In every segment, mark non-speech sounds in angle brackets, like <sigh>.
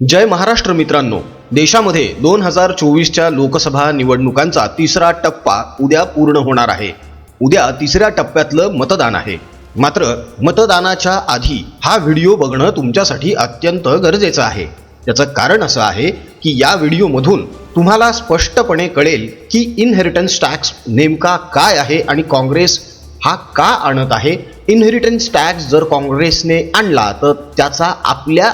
जय महाराष्ट्र मित्रांनो. देशामध्ये दोन हजार चोवीसच्या लोकसभा निवडणुकांचा तिसरा टप्पा उद्या पूर्ण होणार आहे. उद्या तिसऱ्या टप्प्यातलं मतदान आहे. मात्र मतदानाच्या आधी हा व्हिडिओ बघणं तुमच्यासाठी अत्यंत गरजेचं आहे. त्याचं कारण असं आहे की या व्हिडिओमधून तुम्हाला स्पष्टपणे कळेल की इनहेरिटन्स टॅक्स नेमका काय आहे आणि काँग्रेस हा का आणत आहे. इनहेरिटन्स टॅक्स जर काँग्रेसने आणला तर त्याचा आपल्या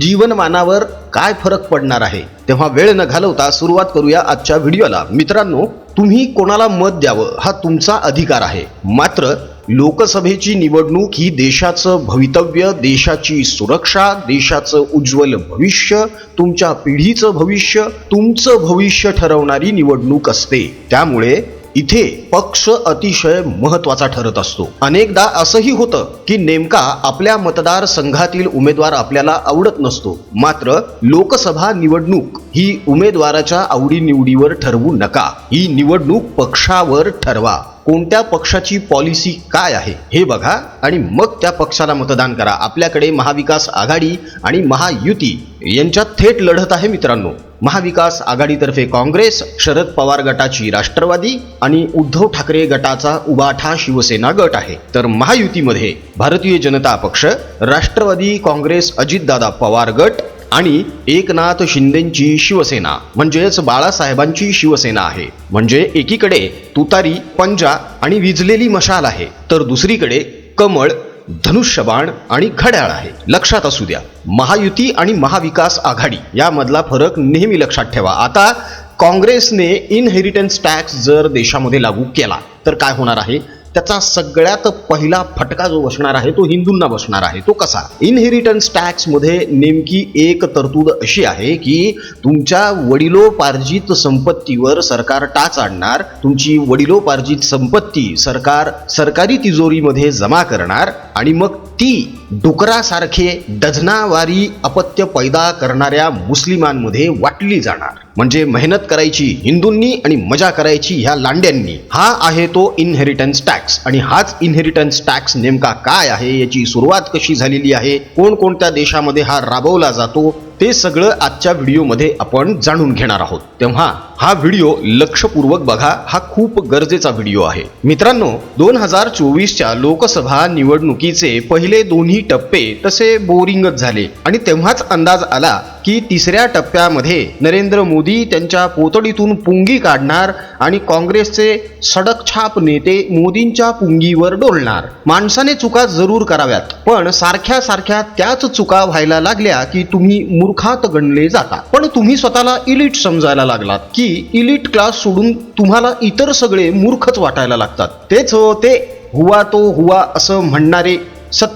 जीवनमानावर काय फरक पडणार आहे? तेव्हा वेळ न घालवता सुरुवात करूया आजच्या व्हिडिओला. मित्रांनो तुम्ही कोणाला मत द्यावं हा तुमचा अधिकार आहे. मात्र लोकसभेची निवडणूक ही देशाचं भवितव्य देशाची सुरक्षा देशाचं उज्ज्वल भविष्य तुमच्या पिढीचं भविष्य तुमचं भविष्य ठरवणारी निवडणूक असते. त्यामुळे इथे पक्ष अतिशय महत्त्वाचा ठरत असतो. अनेकदा असंही होतं की नेमका आपल्या मतदारसंघातील उमेदवार आपल्याला आवडत नसतो. मात्र लोकसभा निवडणूक ही उमेदवाराच्या आवडीनिवडीवर ठरवू नका. ही निवडणूक पक्षावर ठरवा. कोणत्या पक्षाची पॉलिसी काय आहे हे बघा आणि मग त्या पक्षाला मतदान करा. आपल्याकडे महाविकास आघाडी आणि महायुती यांच्यात थेट लढत आहे मित्रांनो. महाविकास आघाडीतर्फे काँग्रेस शरद पवार गटाची राष्ट्रवादी आणि उद्धव ठाकरे गटाचा उबाठा शिवसेना गट आहे. तर महायुतीमध्ये भारतीय जनता पक्ष राष्ट्रवादी काँग्रेस अजितदादा पवार गट आणि एकनाथ शिंदेची शिवसेना म्हणजेच बाळासाहेबांची शिवसेना आहे. म्हणजे एकीकडे तुतारी पंजा आणि विजलेली मशाल आहे. तर दुसरीकडे कमळ धनुष्यबाण आणि घड्याळ आहे. लक्षात असू द्या. महायुती आणि महाविकास आघाडी यामधला फरक नेहमी लक्षात ठेवा. आता काँग्रेसने इनहेरिटन्स टॅक्स जर देशामध्ये लागू केला तर काय होणार आहे? त्याचा सगळ्यात पहिला फटका जो बसणार आहे तो हिंदूंना बसणार आहे. तो कसा? इनहेरिटन्स टॅक्समध्ये नेमकी एक तरतूद अशी आहे की तुमच्या वडिलोपार्जित संपत्तीवर सरकार टाच आणणार तुमची वडिलोपार्जित संपत्ती सरकार सरकारी तिजोरीमध्ये जमा करणार आणि मग ती डुकरासारखे डझनावारी अपत्य पैदा करणाऱ्या मुस्लिमांमध्ये वाटली जाणार. म्हणजे मेहनत करायची हिंदूंनी आणि मजा करायची ह्या लांड्यांनी. हा आहे तो इनहेरिटन्स टॅक्स आणि हाच इनहेरिटन्स टॅक्स नेमका काय आहे याची सुरुवात कशी झालेली आहे कोणकोणत्या देशामध्ये हा राबवला जातो ते सगळं आजच्या व्हिडिओमध्ये आपण जाणून घेणार आहोत. तेव्हा हा व्हिडिओ लक्षपूर्वक बघा हा खूप गरजेचा व्हिडिओ आहे. मित्रांनो दोन हजार चोवीसच्या लोकसभा निवडणुकीचे पहिले दोन्ही टप्पे तसे बोरिंगच झाले. आणि तेव्हाच अंदाज आला की तिसऱ्या टप्प्यामध्ये नरेंद्र मोदी त्यांच्या पोतडीतून पुंगी काढणार आणि काँग्रेसचे सडकछाप नेते मोदींच्या पुंगीवर डोलणार. माणसाने चुका जरूर कराव्यात पण सारख्या सारख्या त्याच चुका व्हायला लागल्या की तुम्ही मूर्खात गणले जाता. पण तुम्ही स्वतःला इलिट समजायला लागलात की इलिट क्लास सोडून तुम्हाला इतर सगळे मूर्खच वाटायला लागतात. तेच हो ते हुवा तो हुवा असं म्हणणारे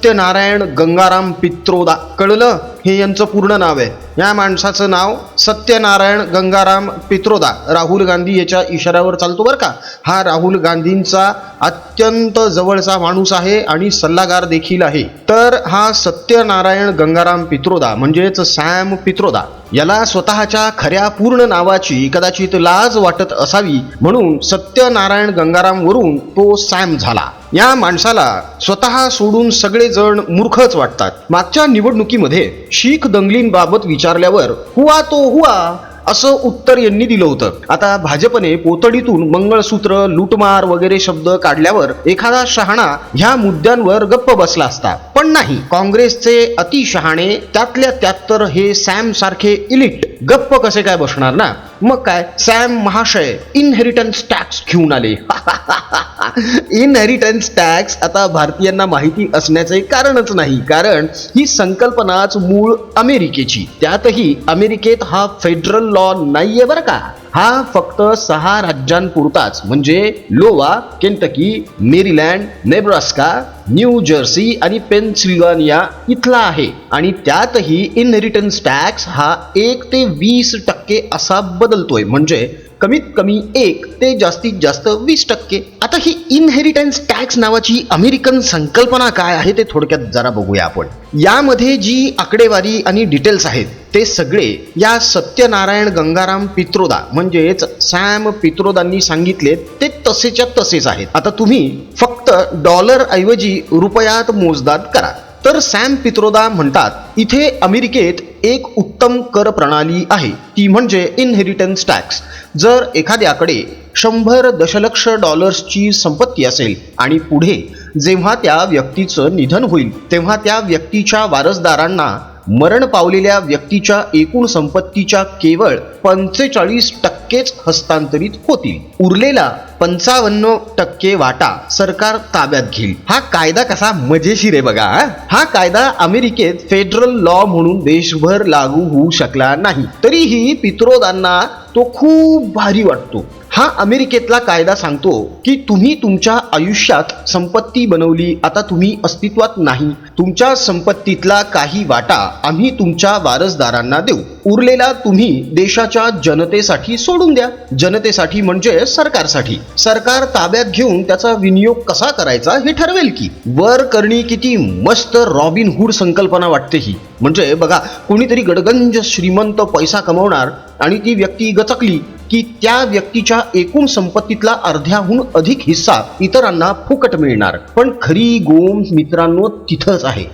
सत्यनारायण गंगाराम पित्रोदा. कळलं? हे यांचं पूर्ण नाव आहे. या माणसाचं नाव सत्यनारायण गंगाराम पित्रोदा. राहुल गांधी याच्या इशाऱ्यावर चालतो बरं का? हा राहुल गांधींचा अत्यंत जवळचा माणूस आहे आणि सल्लागार देखील आहे. तर हा सत्यनारायण गंगाराम पित्रोदा म्हणजेच सॅम पित्रोदा याला स्वतःच्या खऱ्या पूर्ण नावाची कदाचित लाज वाटत असावी म्हणून सत्यनारायण गंगाराम वरून तो सॅम झाला. या माणसाला स्वतः सोडून सगळे जण मूर्खच वाटतात. मागच्या निवडणुकीमध्ये शीख दंगलींबाबत विचारल्यावर हुआ तो हुआ असं उत्तर यांनी दिलं होतं. आता भाजपने पोतडीतून मंगळसूत्र लुटमार वगैरे शब्द काढल्यावर एखादा शहाणा ह्या मुद्द्यांवर गप्प बसला असता. पण नाही काँग्रेसचे अतिशहाणे त्यातल्या त्यात तर हे सॅम सारखे इलिट गप्प कसे काय बसणार ना? मग काय? सॅम महाशय इनहेरिटन्स टॅक्स घेऊन आले. <laughs> इनहेरिटन्स टॅक्स आता भारतीयांना माहिती असण्याचे कारणच नाही. कारण ही संकल्पनाच मूळ अमेरिकेची. त्यातही अमेरिकेत हा फेडरल लॉ नाहीये बरं का. हा फक्त सहा राज्यांपुरताच. म्हणजे Iowa Kentucky Maryland Nebraska New Jersey आणि पेन्सिल्वानिया इथला आहे. आणि त्यातही इनहेरिटन्स टॅक्स हा एक ते वीस टक्के असा बदलतोय. म्हणजे कमीत कमी एक ते जास्तीत जास्त वीस टक्के. आता ही इनहेरिटन्स टॅक्स नावाची अमेरिकन संकल्पना काय आहे ते थोडक्यात जरा बघूया आपण. यामध्ये जी आकडेवारी आणि डिटेल्स आहेत ते सगळे या सत्यनारायण गंगाराम पित्रोदा म्हणजेच सॅम पित्रोदांनी सांगितले ते तसेच्या तसेच आहेत. आता तुम्ही फक्त डॉलर ऐवजी रुपयात मोजदाद करा. तर सॅम पित्रोदा म्हणतात इथे अमेरिकेत एक उत्तम कर प्रणाली आहे. ती म्हणजे इनहेरिटन्स टॅक्स जर एखाद्याकडे शंभर दशलक्ष डॉलर्सची संपत्ती असेल आणि पुढे जेव्हा त्या व्यक्तीचं निधन होईल तेव्हा त्या व्यक्तीच्या वारसदारांना मरण पावलेल्या व्यक्तीच्या एकूण संपत्तीच्या केवळ पंचेचाळीस टक्केच हस्तांतरित होतील. उरलेला पंचावन्न टक्के वाटा सरकार ताब्यात घेईल. हा कायदा कसा मजेशीर आहे बघा हा? कायदा अमेरिकेत फेडरल लॉ म्हणून देशभर लागू होऊ शकला नाही. तरीही पित्रोदांना तो खूप भारी वाटतो. हा अमेरिकेतला कायदा सांगतो की तुम्ही तुमच्या आयुष्यात संपत्ती बनवली आता तुम्ही अस्तित्वात नाही. तुमच्या संपत्तीतला काही वाटा आम्ही तुमच्या वारसदारांना देऊ. उरलेला तुम्ही देशाच्या जनतेसाठी सोडून द्या. जनतेसाठी म्हणजे सरकारसाठी. सरकार ताब्यात घेऊन त्याचा विनियोग कसा करायचा हे ठरवेल की. वर करणी किती मस्त रॉबिन हुड संकल्पना वाटते ही. म्हणजे बघा कोणीतरी गडगंज श्रीमंत पैसा कमवणार आणि ती व्यक्ती गचकली की त्या व्यक्तीच्या एकूण संपत्तीतला अर्ध्याहून अधिक हिस्सा इतरांना फुकट मिळणार. पण खरी गोम मित्रांनो तिथंच आहे.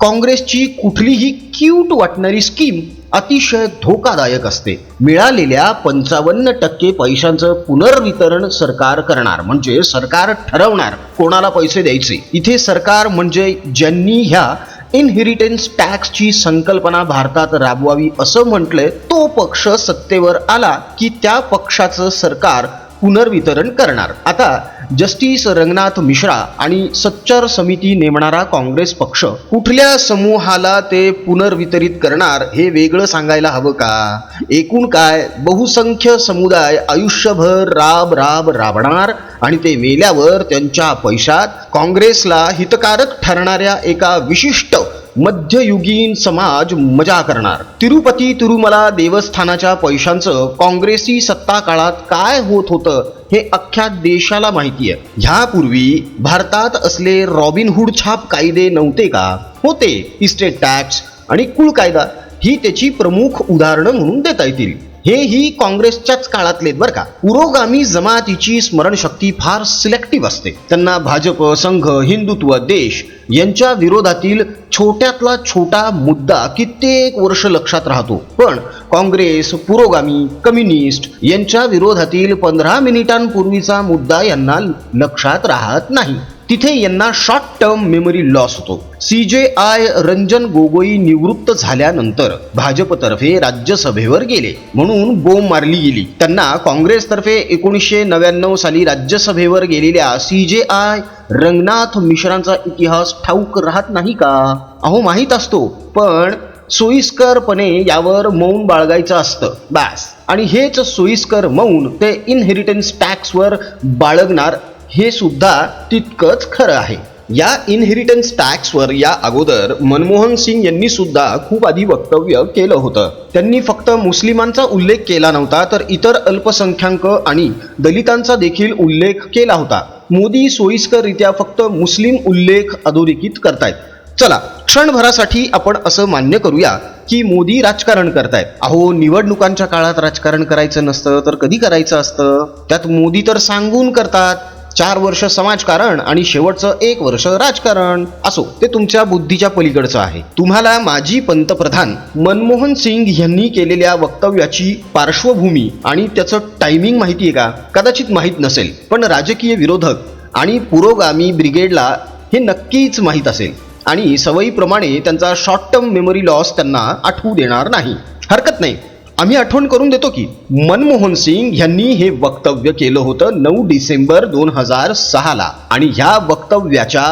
काँग्रेसची कुठलीही क्यूट वाटणारी स्कीम अतिशय धोकादायक असते. मिळालेल्या पंचावन्न टक्के पैशांचं पुनर्वितरण सरकार करणार म्हणजे सरकार ठरवणार कोणाला पैसे द्यायचे. इथे सरकार म्हणजे ज्यांनी ह्या इनहेरिटेन्स टॅक्सची संकल्पना भारतात राबवावी असं म्हटलंय तो पक्ष सत्तेवर आला की त्या पक्षाचं सरकार पुनर्वितरण करणार. आता जस्टिस रंगनाथ मिश्रा आणि सच्चर समिती नेमणारा काँग्रेस पक्ष कुठल्या समूहाला ते पुनर्वितरित करणार हे वेगळं सांगायला हवं का? एकूण काय? बहुसंख्य समुदाय आयुष्यभर राब राब राबणार आणि ते मेल्यावर त्यांच्या पैशात काँग्रेसला हितकारक ठरणाऱ्या एका विशिष्ट मध्ययुगीन समाज मजा करणार. तिरुपती तिरुमला देवस्थानाच्या पैशांचं काँग्रेसी सत्ता काळात काय होत होतं हे अख्ख्या देशाला माहिती आहे. ह्यापूर्वी भारतात असले रॉबिनहूड छाप कायदे नव्हते का? होते. इस्टेट टॅक्स आणि कुळ कायदा ही त्याची प्रमुख उदाहरणं म्हणून देता येतील. हे ही काँग्रेसच्याच काळातले बरं का. पुरोगामी जमातीची स्मरणशक्ती फार सिलेक्टिव्ह असते. त्यांना भाजप संघ हिंदुत्व देश यांच्या विरोधातील छोट्यातला छोटा मुद्दा कित्येक वर्ष लक्षात राहतो. पण काँग्रेस पुरोगामी कम्युनिस्ट यांच्या विरोधातील पंधरा मिनिटांपूर्वीचा मुद्दा यांना लक्षात राहत नाही. तिथे यांना शॉर्ट टर्म मेमरी लॉस होतो. C J I Ranjan Gogoi निवृत्त झाल्यानंतर भाजपतर्फे राज्यसभेवर गेले. म्हणून बोंब मारली गेली. त्यांना काँग्रेसतर्फे एकोणीसशे नव्याण्णव साली राज्यसभेवर गेलेल्या सी जे आय रंगनाथ मिश्रांचा इतिहास ठाऊक राहत नाही का? अहो माहीत असतो. पण सोयीस्करपणे यावर मौन बाळगायचं असतं. बॅस. आणि हेच सोयीस्कर मौन ते इनहेरिटन्स टॅक्सवर बाळगणार हे सुद्धा तितकंच खरं आहे. या इनहेरिटन्स टॅक्सवर या अगोदर मनमोहन सिंग यांनी सुद्धा खूप आधी वक्तव्य केलं होतं. त्यांनी फक्त मुस्लिमांचा उल्लेख केला नव्हता तर इतर अल्पसंख्याक आणि दलितांचा देखील उल्लेख केला होता. मोदी सोयीस्कररित्या फक्त मुस्लिम उल्लेख अधोरेखित करतायत. चला क्षणभरासाठी आपण असं मान्य करूया की मोदी राजकारण करतायत. अहो निवडणुकांच्या काळात राजकारण करायचं नसतं तर कधी करायचं असतं? त्यात मोदी तर सांगून करतात. चार वर्ष समाजकारण आणि शेवटचं एक वर्ष राजकारण. असो ते तुमच्या बुद्धीच्या पलीकडचं आहे. तुम्हाला माजी पंतप्रधान मनमोहन सिंग यांनी केलेल्या वक्तव्याची पार्श्वभूमी आणि त्याचं टायमिंग माहिती आहे का? कदाचित माहीत नसेल पण राजकीय विरोधक आणि पुरोगामी ब्रिगेडला हे नक्कीच माहीत असेल. आणि सवयीप्रमाणे त्यांचा शॉर्ट टर्म मेमरी लॉस त्यांना आठवू देणार नाही. हरकत नाही. आम्ही आठवण करून देतो की मनमोहन सिंग यांनी हे वक्तव्य केलं होतं नऊ डिसेंबर दोन हजार सहाला. आणि ह्या वक्तव्याच्या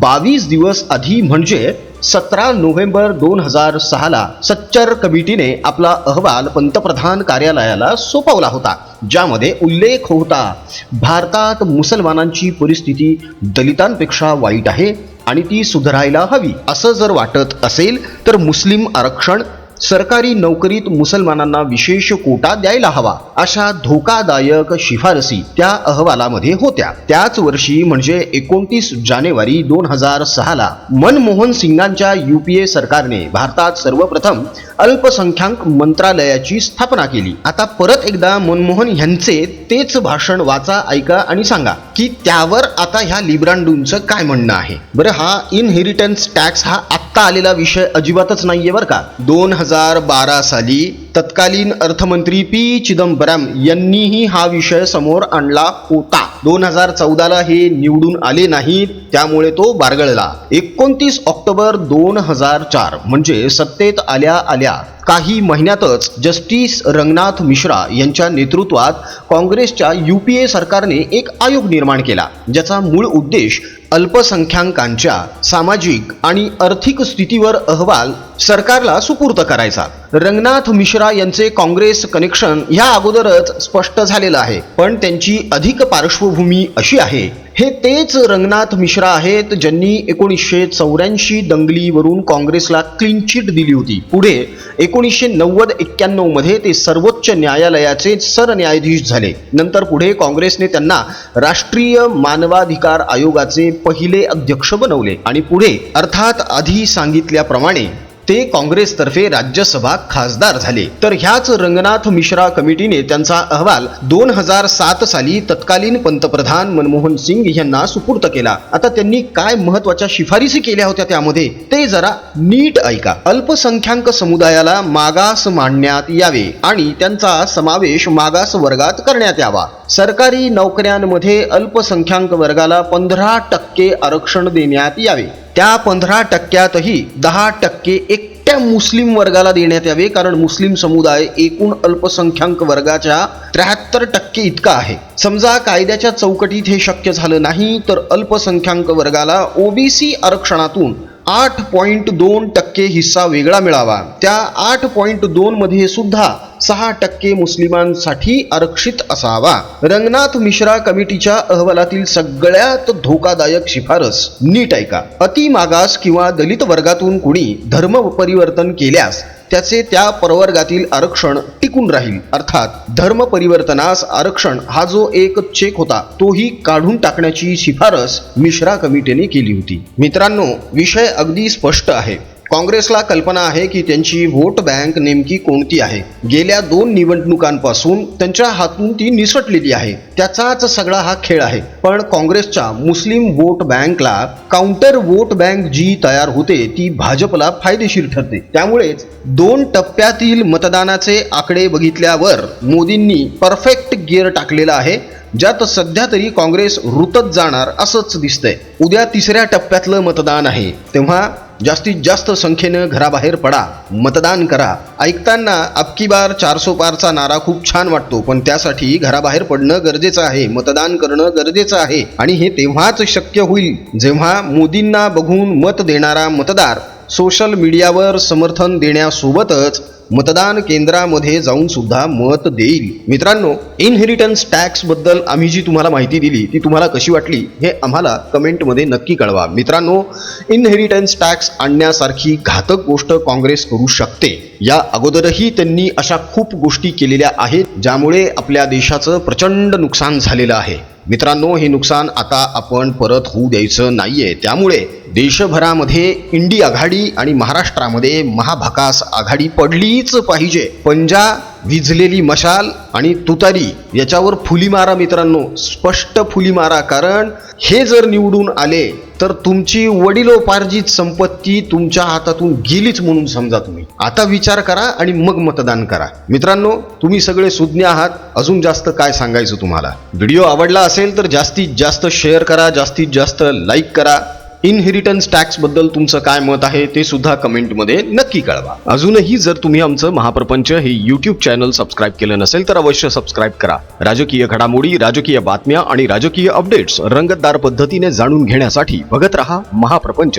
बावीस दिवस आधी म्हणजे सतरा नोव्हेंबर दोन हजार सहाला सच्चर कमिटीने आपला अहवाल पंतप्रधान कार्यालयाला सोपवला होता ज्यामध्ये उल्लेख होता भारतात मुसलमानांची परिस्थिती दलितांपेक्षा वाईट आहे आणि ती सुधारायला हवी असं जर वाटत असेल तर मुस्लिम आरक्षण सरकारी नोकरीत मुसलमानांना विशेष कोटा द्यायला हवा. अशा धोकादायक शिफारसी त्या अहवालामध्ये होत्या. त्याच वर्षी म्हणजे एकोणतीस जानेवारी दोन हजार सहाला मनमोहन सिंगांच्या युपीए सरकारने भारतात सर्वप्रथम अल्पसंख्याक मंत्रालयाची स्थापना केली. आता परत एकदा मनमोहन यांचे तेच भाषण वाचा ऐका आणि सांगा की त्यावर आता ह्या लिब्रांडूंचं काय म्हणणं आहे? बरं हा इनहेरिटन्स टॅक्स हा आत्ता आलेला विषय अजिबातच नाहीये बरं का? दोन हजार बारा साली तत्कालीन अर्थमंत्री पी चिदंबरम यांनीही हा विषय समोर आणला होता. दोन हजार चौदाला हे निवडून आले नाही त्यामुळे तो बारगळला. एकोणतीस ऑक्टोबर दोन हजार चार म्हणजे सत्तेत आल्या आल्या काही महिन्यातच जस्टिस रंगनाथ मिश्रा यांच्या नेतृत्वात काँग्रेसच्या युपीए सरकारने एक आयोग निर्माण केला ज्याचा मूळ उद्देश अल्पसंख्याकांच्या सामाजिक आणि आर्थिक स्थितीवर अहवाल सरकारला सुपूर्त करायचा. रंगनाथ मिश्रा यांचे काँग्रेस कनेक्शन ह्या अगोदरच स्पष्ट झालेलं आहे पण त्यांची अधिक पार्श्वभूमी अशी आहे हे तेच रंगनाथ मिश्रा आहेत ज्यांनी एकोणीसशे चौऱ्याऐंशी दंगलीवरून काँग्रेसला क्लीन चिट दिली होती. पुढे एकोणीसशे नव्वद एक्क्याण्णवमध्ये ते सर्वोच्च न्यायालयाचे सरन्यायाधीश झाले. नंतर पुढे काँग्रेसने त्यांना राष्ट्रीय मानवाधिकार आयोगाचे पहिले अध्यक्ष बनवले. आणि पुढे अर्थात आधी सांगितल्याप्रमाणे ते काँग्रेसतर्फे राज्यसभा खासदार झाले. तर ह्याच रंगनाथ मिश्रा कमिटीने त्यांचा अहवाल दोन हजार सात साली तत्कालीन पंतप्रधान मनमोहन सिंग यांना सुपूर्त केला. आता त्यांनी काय महत्त्वाच्या शिफारसी केल्या होत्या त्यामध्ये ते जरा नीट ऐका. अल्पसंख्याक समुदायाला मागास मांडण्यात यावे आणि त्यांचा समावेश मागास वर्गात करण्यात यावा. सरकारी नोकऱ्यांमध्ये अल्पसंख्याक वर्गाला पंधरा टक्के आरक्षण देण्यात यावे. त्या पंधरा टक्क्यातही दहा टक्के एकट्या मुस्लिम वर्गाला देण्यात यावे कारण मुस्लिम समुदाय एकूण अल्पसंख्याक वर्गाच्या त्र्याहत्तर टक्के इतका आहे. समजा कायद्याच्या चौकटीत हे शक्य झालं नाही तर अल्पसंख्याक वर्गाला ओबीसी आरक्षणातून आठ पॉईंट दोन टक्के हिस्सा वेगळा मिळावा. त्या आठ पॉईंट दोन मध्ये सुद्धा सहा टक्के मुस्लिमांसाठी आरक्षित असावा. रंगनाथ मिश्रा कमिटीच्या अहवालातील सगळ्यात धोकादायक शिफारस नीट ऐका. अति मागास किंवा दलित वर्गातून कुणी धर्म परिवर्तन केल्यास त्याचे त्या प्रवर्गातील आरक्षण टिकून राहील. अर्थात धर्म परिवर्तनास आरक्षण हा जो एक चेक होता तोही काढून टाकण्याची शिफारस मिश्रा कमिटीने केली होती. मित्रांनो विषय अगदी स्पष्ट आहे. काँग्रेसला कल्पना आहे की त्यांची व्होट बँक नेमकी कोणती आहे? गेल्या दोन निवडणुकांपासून त्यांच्या हातून ती निसटलेली आहे. त्याचाच सगळा हा खेळ आहे. पण काँग्रेसच्या मुस्लिम वोट बँकला काउंटर वोट बँक जी तयार होते ती भाजपला फायदेशीर ठरते. त्यामुळेच दोन टप्प्यातील मतदानाचे आकडे बघितल्यावर मोदींनी परफेक्ट गिअर टाकलेला आहे. ज्यात सध्या तरी काँग्रेस रुतत जाणार असंच दिसतंय. उद्या तिसऱ्या टप्प्यातलं मतदान आहे. तेव्हा जास्तीत जास्त संख्येनं घराबाहेर पडा. मतदान करा. ऐकताना अबकी बार चारसो पारचा नारा खूप छान वाटतो पण त्यासाठी घराबाहेर पडणं गरजेचं आहे. मतदान करणं गरजेचं आहे. आणि हे तेव्हाच शक्य होईल जेव्हा मोदींना बघून मत देणारा मतदार सोशल मीडियावर समर्थन देण्यासोबतच मतदान केंद्रामध्ये जाऊन सुद्धा मत देईल. मित्रांनो इनहेरिटन्स टॅक्सबद्दल आम्ही जी तुम्हाला माहिती दिली ती तुम्हाला कशी वाटली हे आम्हाला कमेंटमध्ये नक्की कळवा. मित्रांनो इनहेरिटन्स टॅक्स आणण्यासारखी घातक गोष्ट काँग्रेस करू शकते. या अगोदरही त्यांनी अशा खूप गोष्टी केलेल्या आहेत ज्यामुळे आपल्या देशाचं प्रचंड नुकसान झालेलं आहे. मित्रांनो हे नुकसान आता आपण परत होऊ द्यायचं नाहीये. त्यामुळे देशभरामध्ये इंडी आघाडी आणि महाराष्ट्रामध्ये महाभकास आघाडी पडलीच पाहिजे. पंजा विझलेली मशाल आणि तुतारी याच्यावर फुली मारा मित्रांनो स्पष्ट फुली मारा कारण हे जर निवडून आले तर तुमची वडिलोपार्जित संपत्ती तुमच्या हातातून गेलीच म्हणून समजा तुम्ही. आता विचार करा आणि मग मतदान करा. मित्रांनो तुम्ही सगळे सुज्ञ आहात. अजून जास्त काय सांगायचं तुम्हाला? व्हिडिओ आवडला असेल तर जास्तीत जास्त शेअर करा जास्तीत जास्त लाईक करा. इनहेरिटन्स टॅक्सबद्दल तुमचं काय मत आहे ते सुद्धा कमेंटमध्ये नक्की कळवा. अजूनही जर तुम्ही आमचं महाप्रपंच हे युट्यूब चॅनल सबस्क्राईब केलं नसेल तर अवश्य सबस्क्राईब करा. राजकीय घडामोडी राजकीय बातम्या आणि राजकीय अपडेट्स रंगतदार पद्धतीने जाणून घेण्यासाठी बघत रहा महाप्रपंच.